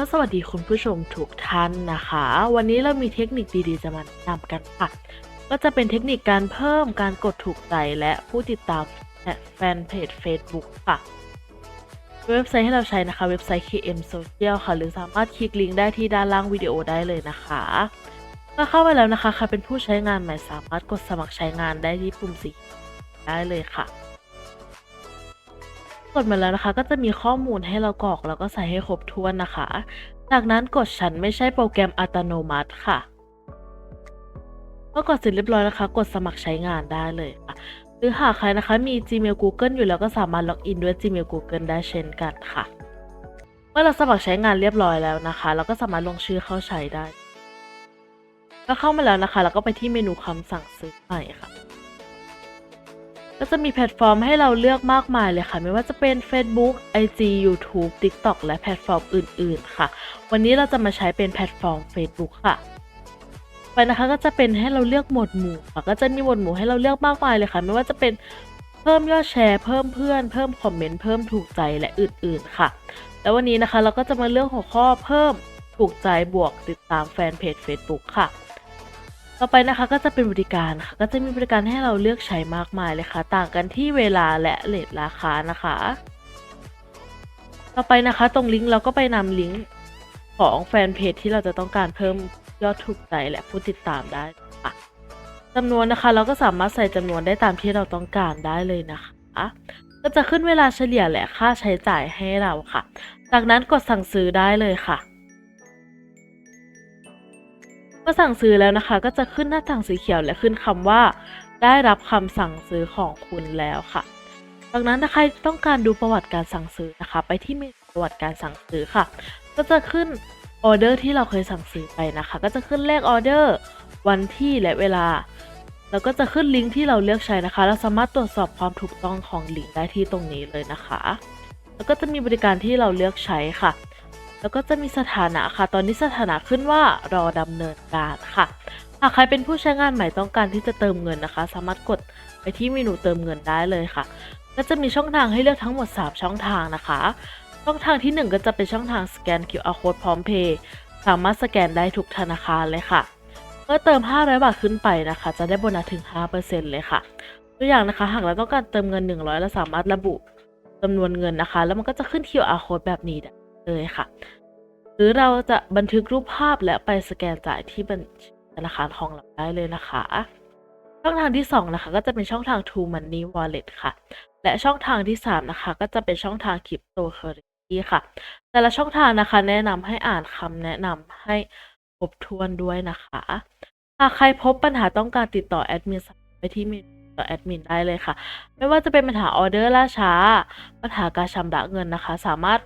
ก็สวัสดีคุณผู้ชมทุกท่านนะคะ วันนี้เรามีเทคนิคดีๆ จะมาแนะนำกันค่ะ ก็จะเป็นเทคนิคการเพิ่มการกดถูกใจและผู้ติดตามแฟนเพจ Facebook ค่ะ เว็บไซต์ให้เราใช้นะคะ เว็บไซต์ KM Social ค่ะ หรือสามารถคลิกลิงก์ได้ที่ด้านล่างวิดีโอได้เลยนะคะก็เข้าไปแล้วนะคะ ใครเป็นผู้ใช้งานใหม่สามารถกดสมัครใช้งานได้ที่ปุ่มสีได้เลยค่ะ กดมาแล้วนะคะ ก็จะมีข้อมูลให้เรากรอกแล้วก็ใส่ให้ครบถ้วนนะคะ จากนั้นกดฉันไม่ใช่โปรแกรมอัตโนมัติค่ะเมื่อกดเสร็จเรียบร้อยนะคะ กดสมัครใช้งานได้เลยค่ะหรือหากใครนะคะมี Gmail Google อยู่แล้วก็สามารถล็อกอินด้วย Gmail Google ได้เช่นกันค่ะ เมื่อเราสมัครใช้งานเรียบร้อยแล้วนะคะ เราก็สามารถลงชื่อเข้าใช้ได้ ก็เข้ามาแล้วนะคะ แล้วก็ไปที่เมนูคำสั่งซื้อใหม่ค่ะ ก็จะมีแพลตฟอร์มให้เราเลือกมากมายเลยค่ะ ไม่ว่าจะเป็น Facebook, IG, YouTube, TikTok และแพลตฟอร์มอื่น ๆ ค่ะ วันนี้เราจะมาใช้เป็นแพลตฟอร์ม Facebook ค่ะ ไปนะคะก็จะเป็นให้เราเลือกหมวดหมู่ค่ะ ก็จะมีหมวดหมู่ให้เราเลือกมากมายเลยค่ะ ไม่ว่าจะเป็นเพิ่มยอดแชร์เพิ่มเพื่อนเพิ่มคอมเมนต์เพิ่มถูกใจและอื่น ๆ ค่ะ แล้ววันนี้นะคะเราก็จะมาเลือกหัวข้อเพิ่มถูกใจบวกติดตามแฟนเพจ Facebook ค่ะ ต่อไปนะคะก็จะเป็นบริการค่ะ ก็จะมีบริการให้เราเลือกใช้มากมายเลยค่ะ ต่างกันที่เวลาและเลทราคานะคะ ต่อไปนะคะ ตรงลิงก์เราก็ไปนำลิงก์ของแฟนเพจที่เราจะต้องการเพิ่มยอดถูกใจและผู้ติดตามได้ค่ะจำนวนนะคะเราก็สามารถใส่จำนวนได้ตามที่เราต้องการได้เลยนะคะก็จะขึ้นเวลาเฉลี่ยและค่าใช้จ่ายให้เราค่ะ จากนั้นกดสั่งซื้อได้เลยค่ะ มื่อสั่งซื้อแล้วนะคะ ก็จะขึ้นหน้าต่างสีเขียวและขึ้นคำว่า ได้รับคำสั่งซื้อของคุณแล้วค่ะ จากนั้นถ้าใครต้องการดูประวัติการสั่งซื้อนะคะ ไปที่เมนูประวัติการสั่งซื้อค่ะ ก็จะขึ้นออเดอร์ที่เราเคยสั่งซื้อไปนะคะ ก็จะขึ้นเลขออเดอร์วันที่และเวลา แล้วก็จะขึ้นลิงก์ที่เราเลือกใช้นะคะ เราสามารถตรวจสอบความถูกต้องของลิงก์ได้ที่ตรงนี้เลยนะคะ แล้วก็จะมีบริการที่เราเลือกใช้ค่ะ แล้วก็จะมีสถานะค่ะ ตอนนี้สถานะขึ้นว่ารอดำเนินการค่ะ หากใครเป็นผู้ใช้งานใหม่ต้องการที่จะเติมเงินนะคะ สามารถกดไปที่เมนูเติมเงินได้เลยค่ะ ก็จะมีช่องทางให้เลือกทั้งหมด 3 ช่องทางนะคะ ช่องทางที่ 1 ก็จะเป็นช่องทางสแกน QR code พร้อมเพย์สามารถสแกนได้ทุกธนาคารเลยค่ะ เมื่อเติม 500 บาทขึ้นไปนะคะ จะได้โบนัสถึง 5%เลยค่ะ ตัวอย่างนะคะ หากเราต้องการเติมเงิน 100เราสามารถระบุจำนวนเงินนะคะ แล้วมันก็จะขึ้น QR code แบบนี้ เลยค่ะ หรือเราจะบันทึกรูปภาพและไปสแกนจ่ายที่บัญชีธนาคารของเราได้เลยนะคะ ช่องทางที่ 2 นะคะ ก็จะเป็นช่องทาง True Money Wallet ค่ะ และช่องทางที่ 3 นะคะ ก็จะเป็นช่องทาง Cryptocurrency ค่ะ แต่ละช่องทางนะคะ แนะนำให้อ่านคำแนะนำให้ครบถ้วนด้วยนะคะ หากใครพบปัญหาต้องการติดต่อแอดมินไปที่เมนูต่อแอดมินได้เลยค่ะ ไม่ว่าจะเป็นปัญหาออเดอร์ล่าช้า ปัญหาการชำระเงินนะคะ สามารถ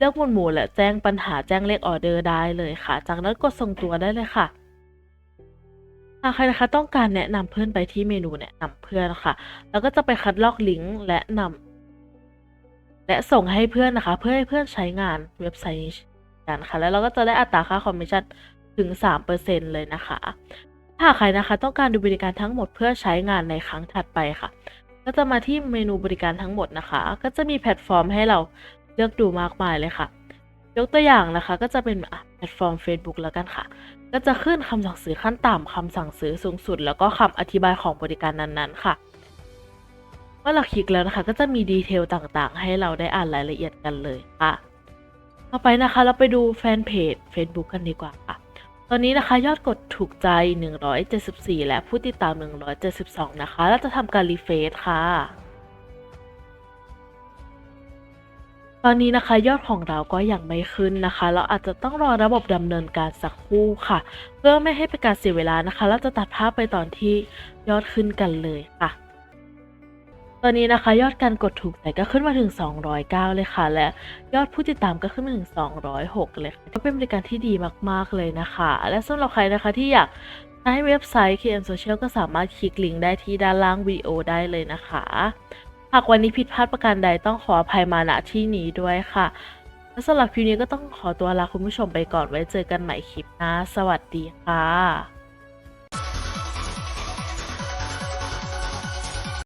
เลือกหมวดหมู่และแจ้งปัญหาแจ้งเลขออเดอร์ได้เลยค่ะ จากนั้นกดส่งตัวได้เลยค่ะหากใครนะคะต้องการแนะนำเพื่อนไปที่เมนูแนะนำเพื่อนค่ะ แล้วก็จะไปคัดลอกลิงก์และนำและส่งให้เพื่อนนะคะ เพื่อให้เพื่อนใช้งานเว็บไซต์กันค่ะ แล้วเราก็จะได้อัตราค่าคอมมิชชั่นถึง 3%เลยนะคะ ถ้าใครนะคะต้องการดูบริการทั้งหมดเพื่อใช้งานในครั้งถัดไปค่ะ ก็จะมาที่เมนูบริการทั้งหมดนะคะ ก็จะมีแพลตฟอร์มให้เรา เลือกดูมากมายเลยค่ะ ยกตัวอย่างนะคะ ก็จะเป็นแพลตฟอร์ม Facebook แล้วกันค่ะ ก็จะขึ้นคำสั่งซื้อขั้นต่ำคำสั่งซื้อสูงสุด แล้วก็คำอธิบายของบริการนั้นๆ ค่ะเมื่อเราคลิกแล้วนะคะ ก็จะมีดีเทลต่างๆ ให้เราได้อ่านรายละเอียดกันเลยค่ะ ต่อไปนะคะเราไปดูแฟนเพจ Facebook กันดีกว่าค่ะ ตอนนี้นะคะยอดกดถูกใจ 174 และผู้ติดตาม 172 นะคะ แล้วจะทำการรีเฟซค่ะ ตอนนี้นะคะยอดของเราก็ยังไม่ขึ้นนะคะ เราอาจจะต้องรอระบบดำเนินการสักครู่ค่ะ เพื่อไม่ให้เป็นการเสียเวลานะคะ เราจะตัดภาพไปตอนที่ยอดขึ้นกันเลยค่ะตอนนี้นะคะยอดการกดถูกใจก็ขึ้นมาถึง 209 เลยค่ะ และยอดผู้ติดตามก็ขึ้นมาถึง 206 เลยค่ะก็เป็นบริการที่ดีมากๆเลยนะคะ และสำหรับใครนะคะที่อยากใช้เว็บไซต์ KM Social ก็สามารถคลิกลิงก์ได้ที่ด้านล่างวิดีโอได้เลยนะคะ หากวันนี้ผิดพลาดประการใดต้องขออภัยมาณที่นี้ด้วยค่ะและสำหรับคลิปนี้ก็ต้องขอตัวลาคุณผู้ชมไปก่อนไว้เจอกันใหม่คลิปหน้าสวัสดีค่ะ